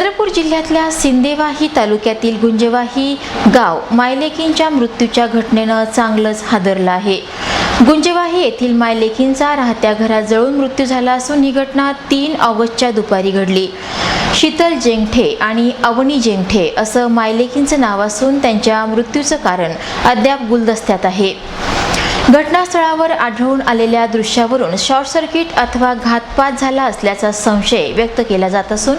चंद्रपूर जिल्ह्यातल्या सिंदेवाही तालुक्यातील गुंजेवाही गाव मायलेकींच्या मृत्यूच्या घटनेनं चांगलंच हादरलं आहे. गुंजेवाही येथील मायलेकींचा राहत्या घरात जळून मृत्यू झाला असून ही घटना तीन ऑगस्टच्या दुपारी घडली. शीतल जेंगठे आणि अवनी जेंगठे असं मायलेकींचं नाव असून त्यांच्या मृत्यूचं कारण अद्याप गुलदस्त्यात आहे. घटनास्थळावर आढळून आलेल्या दृश्यावरून शॉर्ट सर्किट अथवा घातपात झाला असल्याचा संशय व्यक्त केला जात असून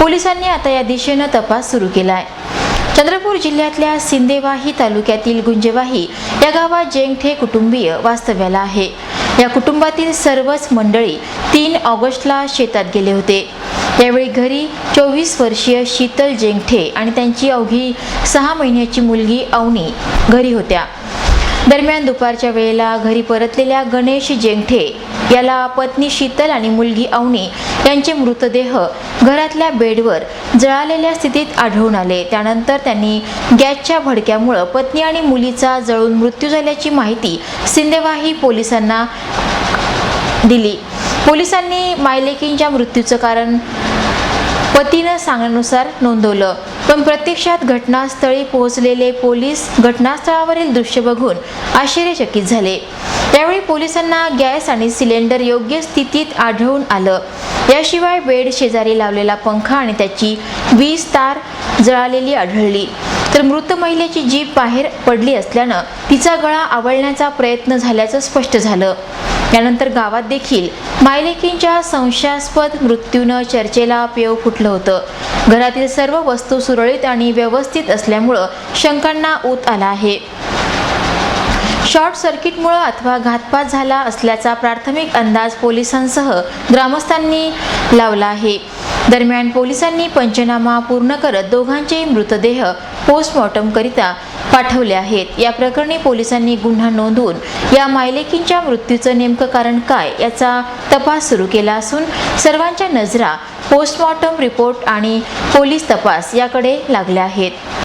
पोलिसांनी आता या दिशेनं तपास सुरू केला आहे चंद्रपूर जिल्ह्यातल्या सिंदेवाही तालुक्यातील गुंजेवाही या गावात जेंगठे कुटुंबीय वास्तव्याला आहे. या कुटुंबातील सर्वच मंडळी तीन ऑगस्टला शेतात गेले होते. यावेळी घरी चोवीस वर्षीय शीतल जेंगठे आणि त्यांची अवघी सहा महिन्याची मुलगी अवनी घरी होत्या. दरम्यान दुपारच्या वेळेला घरी परतलेल्या गणेश जेंगठे याला पत्नी शीतल आणि मुलगी अवनी यांचे मृतदेह घरातल्या बेडवर जळालेल्या स्थितीत आढळून आले. त्यानंतर त्यांनी गॅसच्या भडक्यामुळं पत्नी आणि मुलीचा जळून मृत्यू झाल्याची माहिती सिंदेवाही पोलिसांना दिली. पोलिसांनी मायलेकींच्या मृत्यूचं कारण पतीनं सांगण्यानुसार नोंदवलं. पण प्रत्यक्षात घटनास्थळी पोहोचलेले पोलीस घटनास्थळावरील दृश्य बघून आश्चर्यचकित झाले. त्यावेळी पोलिसांना गॅस आणि सिलेंडर योग्य स्थितीत आढळून आलं. याशिवाय बेड शेजारी लावलेला पंखा आणि त्याची वीज तार जळालेली आढळली. तर मृत महिलेची जीभ बाहेर पडली असल्यानं तिचा गळा आवळण्याचा प्रयत्न झाल्याचं स्पष्ट झालं. त्यानंतर गावात देखील मायलेकींच्या संशयास्पद मृत्यूनं चर्चेला पेव फुटलं होतं. घरातील सर्व वस्तू सुरळीत आणि व्यवस्थित असल्यामुळं शंकांना ऊत आला आहे. शॉर्ट सर्किटमुळं अथवा घातपात झाला असल्याचा प्राथमिक अंदाज पोलिसांसह ग्रामस्थांनी लावला आहे. दरम्यान पोलिसांनी पंचनामा पूर्ण करत दोघांचे मृतदेह पोस्टमॉर्टमकरिता पाठवले आहेत. या प्रकरणी पोलिसांनी गुन्हा नोंदवून या मायलेकींच्या मृत्यूचं नेमकं कारण काय याचा तपास सुरू केला असून सर्वांच्या नजरा पोस्टमॉर्टम रिपोर्ट आणि पोलीस तपास याकडे लागल्या आहेत.